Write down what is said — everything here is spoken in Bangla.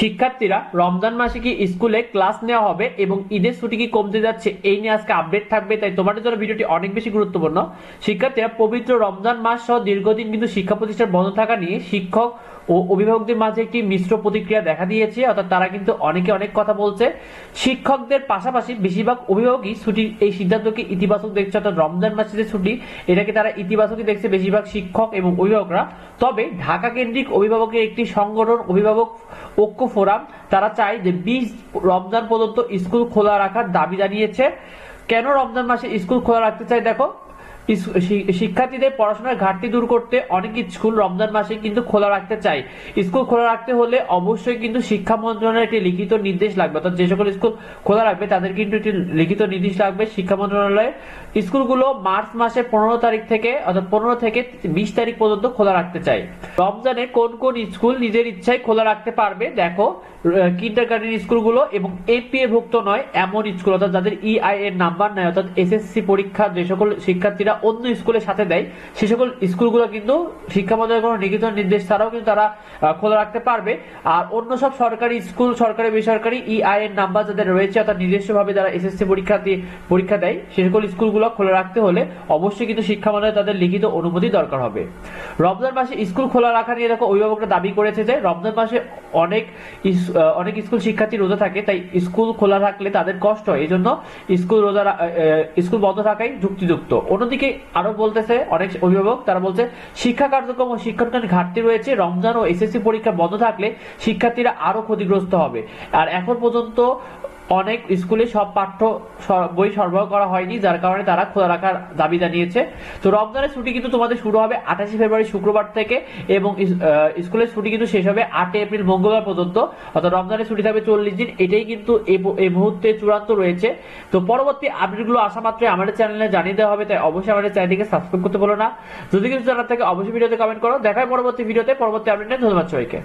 শিক্ষার্থীরা রমজান মাসে কি স্কুলে ক্লাস নেওয়া হবে এবং ঈদের ছুটি কি কমতে যাচ্ছে? এই নিয়ে আজকে আপডেট থাকবে, তাই তোমাদের জন্য ভিডিওটি অনেক বেশি গুরুত্বপূর্ণ। শিক্ষার্থীরা পবিত্র রমজান মাস সহ দীর্ঘদিন কিন্তু শিক্ষা প্রতিষ্ঠান বন্ধ থাকা নিয়ে শিক্ষক ও অভিভাবকদের মাঝে একটি মিশ্র প্রতিক্রিয়া দেখা দিয়েছে, অর্থাৎ তারা কিন্তু অনেকে অনেক কথা বলছে। শিক্ষকদের পাশাপাশি বেশিরভাগ অভিভাবকই ছুটির এই সিদ্ধান্তকে ইতিবাচক দেখছে, অর্থাৎ রমজান মাসে যে ছুটি, এটাকে তারা ইতিবাচকই দেখছে বেশিরভাগ শিক্ষক এবং অভিভাবকরা। তবে ঢাকা কেন্দ্রিক অভিভাবকের একটি সংগঠন, অভিভাবক ঐক্য ফোরাম, তারা চায় যে বিশ রমজান পর্যন্ত স্কুল খোলা রাখার দাবি জানিয়েছে। কেন রমজান মাসে স্কুল খোলা রাখতে চাই দেখো শিক্ষার্থীদের পড়াশোনার ঘাটতি দূর করতে অনেক স্কুল রমজান মাসে কিন্তু খোলা রাখতে চায়। স্কুল খোলা রাখতে হলে অবশ্যই কিন্তু শিক্ষা মন্ত্রণালয়ের একটি লিখিত নির্দেশ লাগবে। অর্থাৎ যে সকল স্কুল খোলা রাখবে, তাদের কিন্তু একটি লিখিত নির্দেশ লাগবে শিক্ষা মন্ত্রণালয়ে স্কুলগুলো মার্চ মাসের পনেরো তারিখ থেকে, অর্থাৎ পনেরো থেকে বিশ তারিখ পর্যন্ত খোলা রাখতে চাই রমজানে কোন কোন স্কুল নিজের ইচ্ছায় খোলা রাখতে পারবে? দেখো কিন্ডার গার্ডেন স্কুলগুলো এবং এপিএ ভুক্ত নয়, এমন স্কুল, অর্থাৎ যাদের ইআই এর নাম্বার নেয় অর্থাৎ এসএসসি পরীক্ষা যে সকল শিক্ষার্থীরা অন্য স্কুলের সাথে দেয়। সে সকল স্কুলগুলো কিন্তু শিক্ষা মন্ত্রণালয়ের কোনো লিখিত নির্দেশ ছাড়াও কিন্তু তারা খোলা রাখতে পারবে। আর অন্য সব সরকারি স্কুল, সরকারি, বেসরকারি ইআই এর নাম্বার যাদের রয়েছে অর্থাৎ নিজস্বভাবে যারা এসএসসি পরীক্ষা দিয়ে পরীক্ষা দেয়, সে সকল স্কুলগুলো খোলা রাখতে হলে অবশ্যই কিন্তু শিক্ষা মন্ত্রণালয় তাদের লিখিত অনুমতি দরকার হবে। রমজান মাসে স্কুল খোলা রাখা নিয়ে দেখো অভিভাবকরা দাবি করেছে যে রমজান মাসে অনেক অনেক স্কুল শিক্ষার্থী রোজা থাকে, তাই স্কুল খোলা রাখলে তাদের কষ্ট হয়। এই জন্য স্কুল রোজা স্কুল বন্ধ থাকাই যুক্তিযুক্ত। অন্যদিকে আরও বলতেছে অনেক অভিভাবক, তারা বলছে, শিক্ষা কার্যক্রম ও শিক্ষানুষ্ঠানের ঘাটতি রয়েছে, রমজান ও এসএসসি পরীক্ষা বন্ধ থাকলে শিক্ষার্থীরা আরও ক্ষতিগ্রস্ত হবে। আর এখন পর্যন্ত অনেক স্কুলে সব পাঠ্য বই সরবরাহ করা হয়নি, যার কারণে তারা খোলা রাখার দাবি জানিয়েছে। তো রমজানের ছুটি কিন্তু তোমাদের শুরু হবে আঠাশে ফেব্রুয়ারি শুক্রবার থেকে এবং স্কুলের ছুটি কিন্তু শেষ হবে আটই এপ্রিল মঙ্গলবার পর্যন্ত। অর্থাৎ রমজানের ছুটি থাকবে চল্লিশ দিন। এটাই কিন্তু এই মুহূর্তে চূড়ান্ত রয়েছে। তো পরবর্তী আপডেটগুলো আসা মাত্রই আমাদের চ্যানেলে জানিয়ে দেওয়া হবে, তাই অবশ্যই আমাদের চ্যানেলটিকে সাবস্ক্রাইব করতে বলো না। যদি কিছু জানার থাকে, অবশ্যই ভিডিওতে কমেন্ট করো। দেখায় পরবর্তী ভিডিওতে। পরবর্তী আপডেট নিয়ে ধন্যবাদ সবাইকে।